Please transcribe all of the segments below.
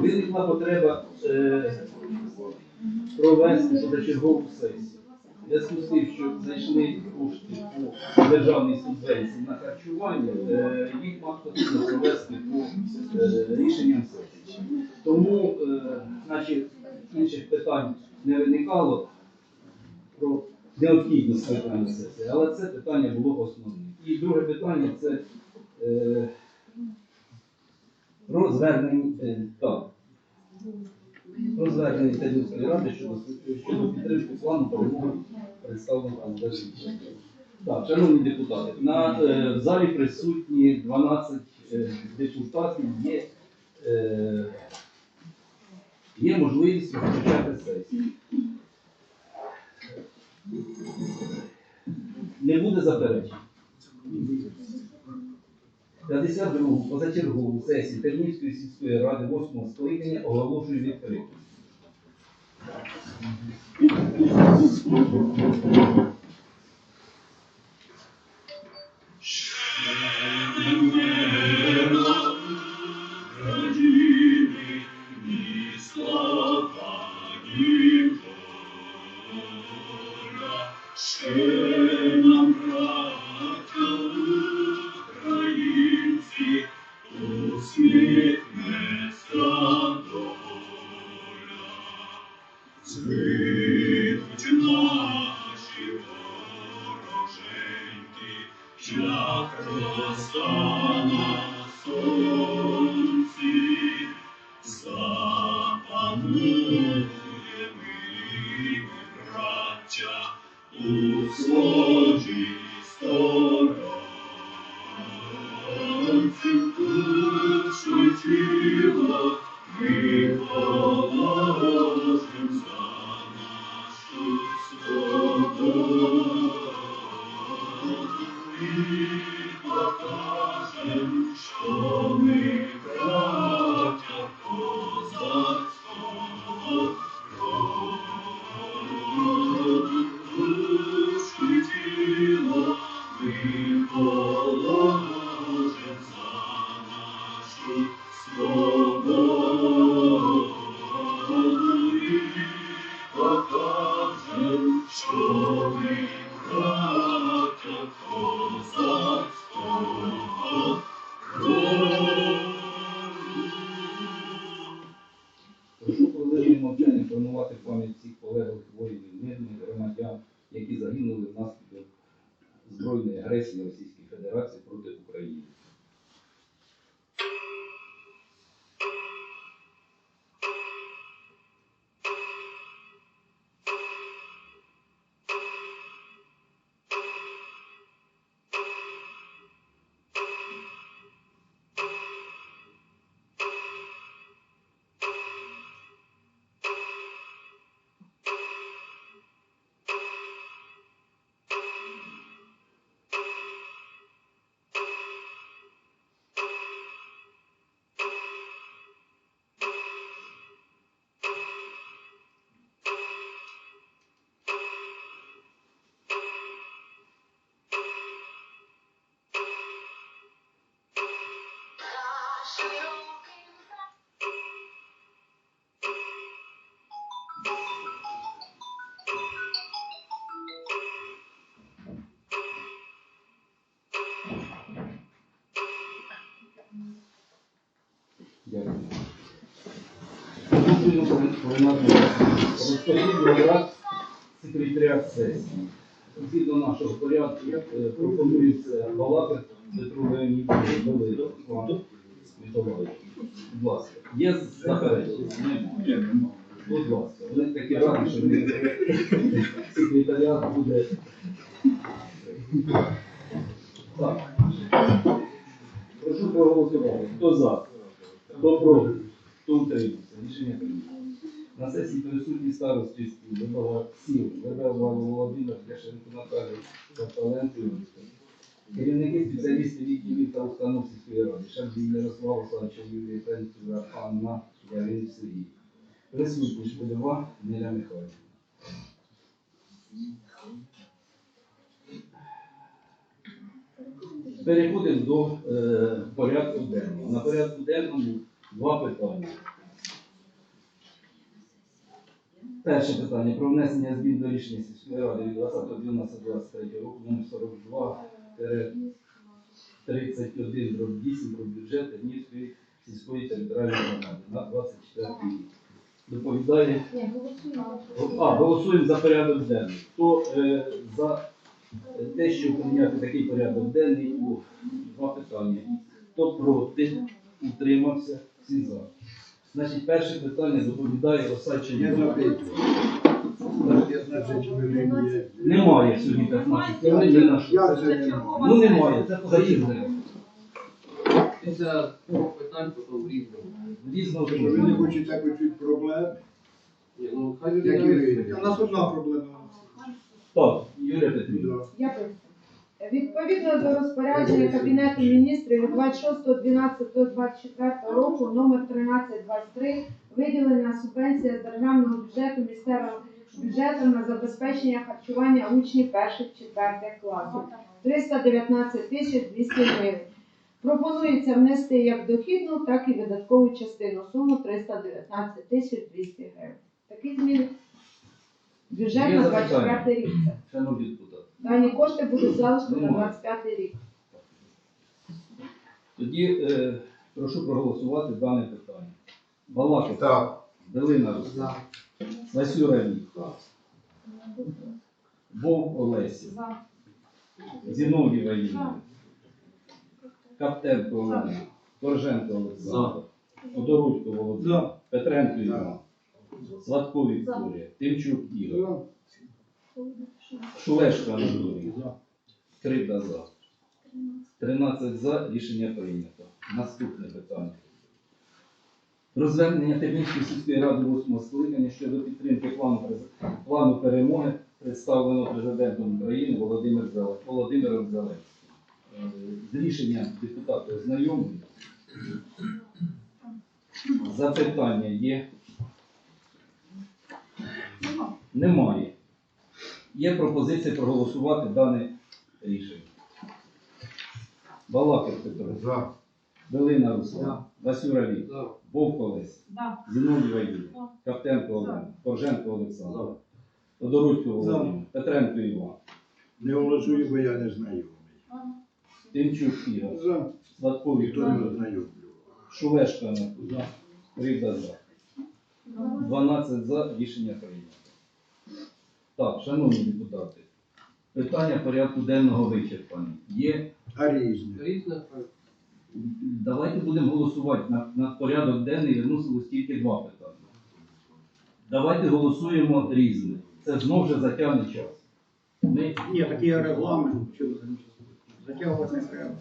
Виникла потреба е, провести позачергову сесію. В зв'язку з тим, що зайшли кошти по державній субвенції на харчування, е, їх потрібно провести по е, рішенням сесії. Тому, е, значить, інших питань не виникало про необхідність виконання сесії, але це питання було основним. І друге питання це е, про е, так, про звернення ради щодо, щодо підтримки плану перемоги представленого. Так, шановні депутати, на е, в залі присутні 12 е, депутатів. Є, е, є можливість розпочати сесію. Не буде заперечень. 52 позачергову сесію Тернівської сільської ради 8 скликання оголошую відкритою. Звикнуть Прошу мовчання вшанувати пам'ять всіх полеглих воїнів, мирних громадян, які загинули внаслідок збройної агресії Російської Федерації проти України. Дякую. Пленарний розподіл сесії. Згідно нашого порядку пропонується балакати Петру Леонідовичу Миколаївичу. Будь ласка. Є заперечення? Немає. Будь ласка. Вони такі раді, що секретаріат буде. Так. Прошу проголосувати. Хто за? Хто проти? Хто? Рішення прийнято. На сесії присутні старості Вибава Сіл, Вибава Володимир, Яшенко Наталія, Юрійська. Керівники спеціалісти відділів та установ сільської ради, Шабзій Ярослава Олександровича, Юлія Пенцюра, Анна Ярин Сергій. Присутні Шпилева Неля Михайлівна. Переходимо до е, порядку денного. На порядку денному Два питання. Перше питання про внесення змін до рішення сільської ради від 20.12.23 року номер 42 31 дроб 8 про бюджет Тернівської сільської територіальної громади на 24 рік. Доповідає. Ні, голосуємо. А, голосуємо за порядок денний. Хто е, за те, щоб прийняти такий порядок денний у два питання? Хто проти? Утримався? Всі за. Значить, перше питання доповідає є. Немає сьогодні 15 хвилин, не на це не маю. Ну немає, це позаїздне. Після двох питань потім різному. Різного Що ви не хочете почути проблем? Ні, ну хай людина? У нас одна проблема. Так, Юлія Петрівна. Я пишу. Відповідно до розпорядження Кабінету міністрів від 26.12.24 року номер 1323 виділена субвенція з державного бюджету місцевим бюджетом на забезпечення харчування учнів перших-четвертих класів 319 тисяч 200 гривень. Пропонується внести як дохідну, так і видаткову частину суму 319 тисяч 200 гривень. Такі зміни. Бюджет Є на запитання? 24 рік. це. Шановні депутати. Дані кошти будуть залишку на 25 рік. Тоді е, прошу проголосувати дане питання. Балаков. Так. Белина. Васюра Віктор. Вовк Олесі. Зіновій Ваїна. Каптенко Олена. Корженко Олександр. Тодорудько Володимир. За. Петренко Іван. Сватко Вікторія. Тимчук Ігор. Шулешко Анатолій. Кривда за. 13 за. Рішення прийнято. Наступне питання. Про звернення Тернівської сільської ради 8 скликання щодо підтримки плану, плану перемоги, представленого президентом України Володимир Зеле- Володимиром Зеленським. Е, З рішенням депутати ознайомлені. Запитання є? Немає. Є пропозиція проголосувати дане рішення. Балаков Петро, За. Белина Руслан, Васюра За. Вовк Олесь, Зіновій Вадим, Каптенко Олег, Корженко Олександр, Тодорудько Володимир, Петренко Іван, Не голосую, бо я не знайомий. Тимчук Ігор, За. Сладко Ніхто Віктор, не знайомлю. Шулешко Анатолій, Кривда за. 12 за. Рішення прийнято. Так, шановні депутати, питання порядку денного вичерпані. Є А різні. Різне. Давайте будемо голосувати на, на порядок денний виносилось тільки два питання. Давайте голосуємо різне. Це знов же затягне час. Ми Ні, такий регламент, що затягувати не треба.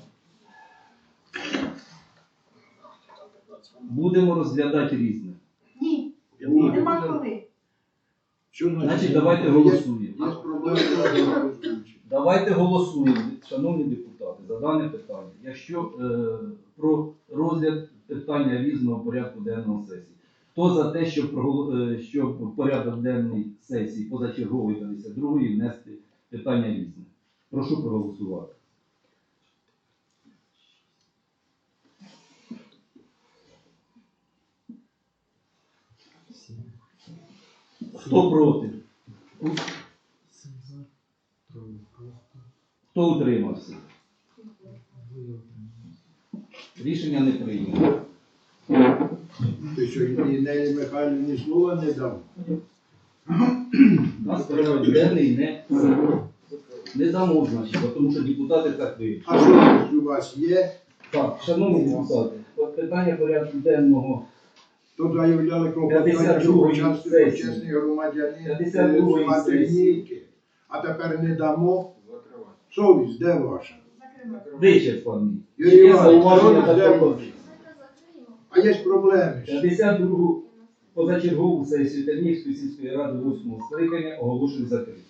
будемо розглядати різне. Ні, Ні. нема коли. Що Значить, давайте голосуємо. Є проблеми, то. Давайте голосуємо, шановні депутати, за дане питання. Якщо е, про розгляд питання різного порядку денного сесії. Хто за те, щоб, прогол- е, щоб в порядок денний сесії позачергової 52-ї внести питання різне? Прошу проголосувати. Хто проти? Хто утримався? Рішення не прийнято. Ти що, і Нелі Михайлівні слова не дав? Нас порядок денний не, не бо тому що депутати так вирішили. А що у вас є? Так, шановні депутати, от питання порядку денного То заявляли про 52-ї учасник почесний громадянин 52-ї голосувати сесії. ніки. А тепер не дамо. Совість, де ваша? вичерпаний. Юрій Іванович, де. А є проблеми. 52 позачергову сесію Тернівської сільської ради 8 скликання оголошую закритою.